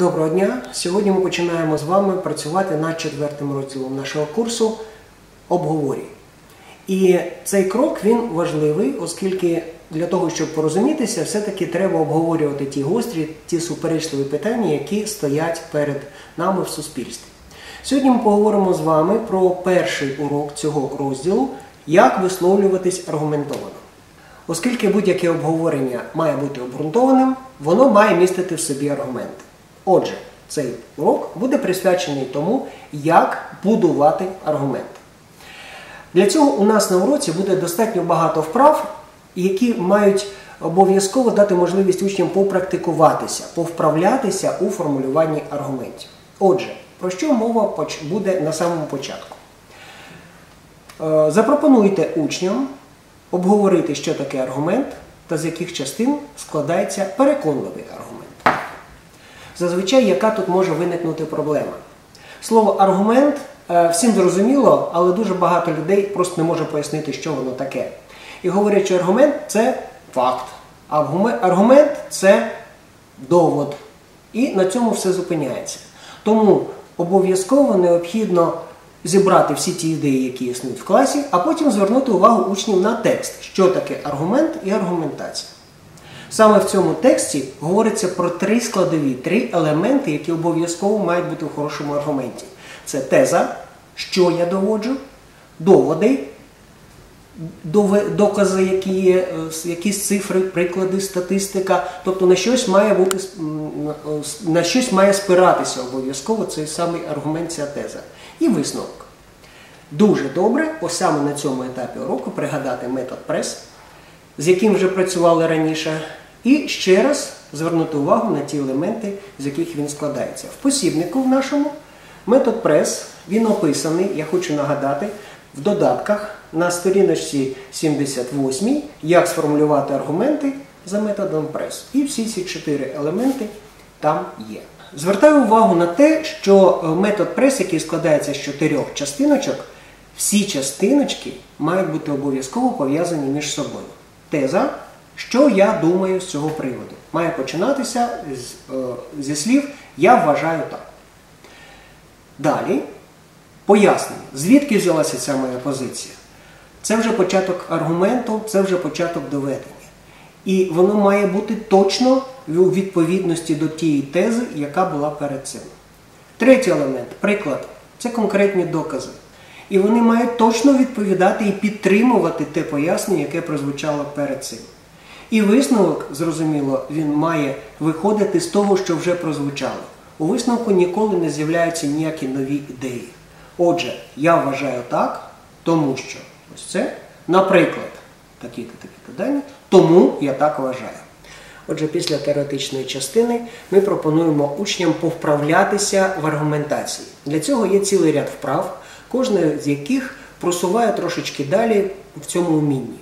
Доброго дня! Сьогодні ми починаємо з вами працювати над четвертим розділом нашого курсу обговорі. І цей крок він важливий, оскільки для того, щоб порозумітися, все-таки треба обговорювати ті гострі, ті суперечливі питання, які стоять перед нами в суспільстві. Сьогодні ми поговоримо з вами про перший урок цього розділу, як висловлюватись аргументовано. Оскільки будь-яке обговорення має бути обґрунтованим, воно має містити в собі аргументи. Отже, цей урок буде присвячений тому, як будувати аргументи. Для цього у нас на уроці буде достатньо багато вправ, які мають обов'язково дати можливість учням попрактикуватися, повправлятися у формулюванні аргументів. Отже, про що мова буде на самому початку? Е, Запропонуйте учням обговорити, що таке аргумент та з яких частин складається переконливий аргумент. Зазвичай, яка тут може виникнути проблема? Слово аргумент е, всім зрозуміло, але дуже багато людей просто не може пояснити, що воно таке. І говорять, що аргумент це факт, аргумент це довод. І на цьому все зупиняється. Тому обов'язково необхідно зібрати всі ті ідеї, які існують в класі, а потім звернути увагу учнів на текст, що таке аргумент і аргументація. Саме в цьому тексті говориться про три складові, три елементи, які обов'язково мають бути в хорошому аргументі. Це теза, що я доводжу, доводи, докази, які є, е, якісь цифри, приклади, статистика. Тобто на щось має бути с- на щось має спиратися обов'язково цей самий аргумент, ця теза. І висновок. Дуже добре, ось саме на цьому етапі уроку пригадати метод прес, з яким вже працювали раніше, і ще раз звернути увагу на ті елементи, з яких він складається. В посібнику в нашому метод прес він описаний, я хочу нагадати, в додатках на сторіночці 78, як сформулювати аргументи за методом прес. І всі ці чотири елементи там є. Звертаю увагу на те, що метод прес, який складається з чотирьох частиночок, всі частиночки мають бути обов'язково пов'язані між собою. Теза, що я думаю з цього приводу, має починатися з, е, зі слів Я вважаю так. Далі пояснення, звідки взялася ця моя позиція. Це вже початок аргументу, це вже початок доведення. І воно має бути точно у відповідності до тієї тези, яка була перед цим. Третій елемент приклад це конкретні докази. І вони мають точно відповідати і підтримувати те пояснення, яке прозвучало перед цим. І висновок, зрозуміло, він має виходити з того, що вже прозвучало. У висновку ніколи не з'являються ніякі нові ідеї. Отже, я вважаю так, тому що ось це, наприклад, такі-то такі-то дані, тому я так вважаю. Отже, після теоретичної частини ми пропонуємо учням повправлятися в аргументації. Для цього є цілий ряд вправ, кожна з яких просуває трошечки далі в цьому умінні.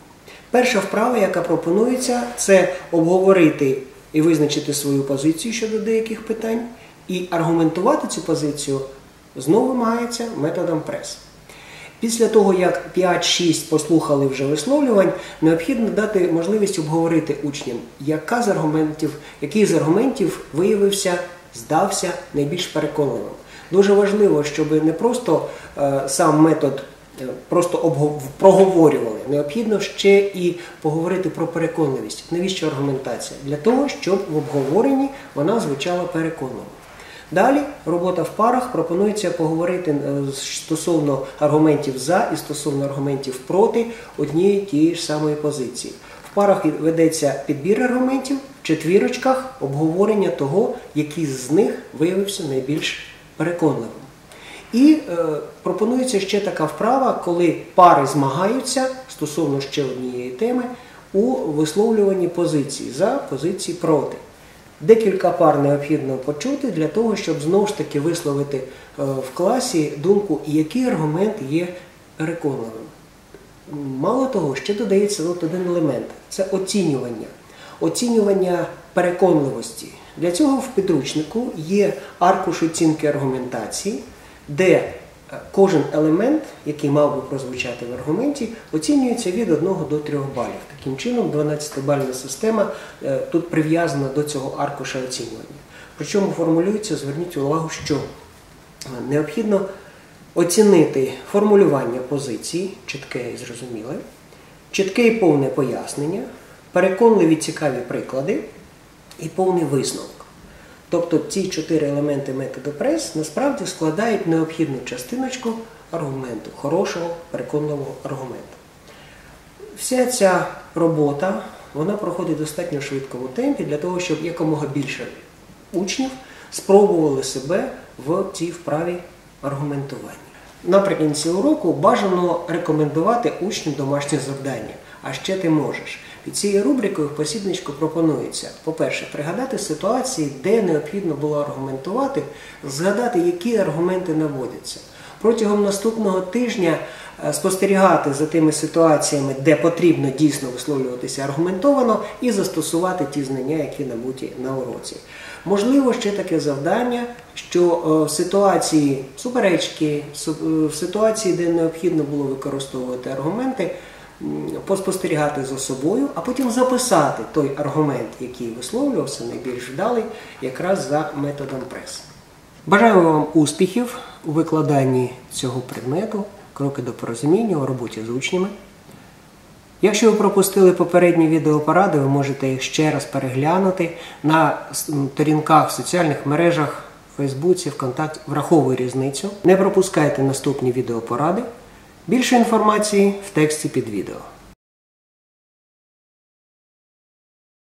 Перша вправа, яка пропонується, це обговорити і визначити свою позицію щодо деяких питань, і аргументувати цю позицію знову вимагається методом прес. Після того, як 5-6 послухали вже висловлювань, необхідно дати можливість обговорити учням, яка з аргументів, який з аргументів виявився, здався найбільш переконливим. Дуже важливо, щоб не просто е, сам метод просто обгов- проговорювали. Необхідно ще і поговорити про переконливість. Навіщо аргументація? Для того, щоб в обговоренні вона звучала переконливо. Далі робота в парах пропонується поговорити е, стосовно аргументів за і стосовно аргументів проти однієї тієї ж самої позиції. В парах ведеться підбір аргументів, в четвірочках обговорення того, який з них виявився найбільш переконливим. І е, пропонується ще така вправа, коли пари змагаються стосовно ще однієї теми у висловлюванні позиції за позиції проти. Декілька пар необхідно почути для того, щоб знову ж таки висловити е, в класі думку, який аргумент є переконливим. Мало того, ще додається от один елемент це оцінювання. Оцінювання переконливості. Для цього в підручнику є аркуш оцінки аргументації, де е, кожен елемент, який мав би прозвучати в аргументі, оцінюється від 1 до 3 балів. Таким чином, 12-бальна система е, тут прив'язана до цього аркуша оцінювання. Причому формулюється, зверніть увагу, що необхідно оцінити формулювання позиції, чітке і зрозуміле, чітке і повне пояснення, переконливі цікаві приклади і повний висновок. Тобто ці чотири елементи методу прес насправді складають необхідну частиночку аргументу, хорошого, переконливого аргументу. Вся ця робота вона проходить в достатньо швидкому темпі для того, щоб якомога більше учнів спробували себе в цій вправі аргументування. Наприкінці уроку бажано рекомендувати учню домашнє завдання. А ще ти можеш. Під цією рубрикою в посібничку пропонується, по-перше, пригадати ситуації, де необхідно було аргументувати, згадати, які аргументи наводяться. Протягом наступного тижня е, спостерігати за тими ситуаціями, де потрібно дійсно висловлюватися аргументовано, і застосувати ті знання, які набуті на уроці. Можливо, ще таке завдання, що е, в ситуації суперечки, е, в ситуації, де необхідно було використовувати аргументи, поспостерігати за собою, а потім записати той аргумент, який висловлювався, найбільш вдалий, якраз за методом прес. Бажаю вам успіхів у викладанні цього предмету, кроки до порозуміння у роботі з учнями. Якщо ви пропустили попередні відеопоради, ви можете їх ще раз переглянути на сторінках в соціальних мережах, Фейсбуці, ВКонтакті. Враховуй різницю. Не пропускайте наступні відеопоради. Більше інформації в тексті під відео.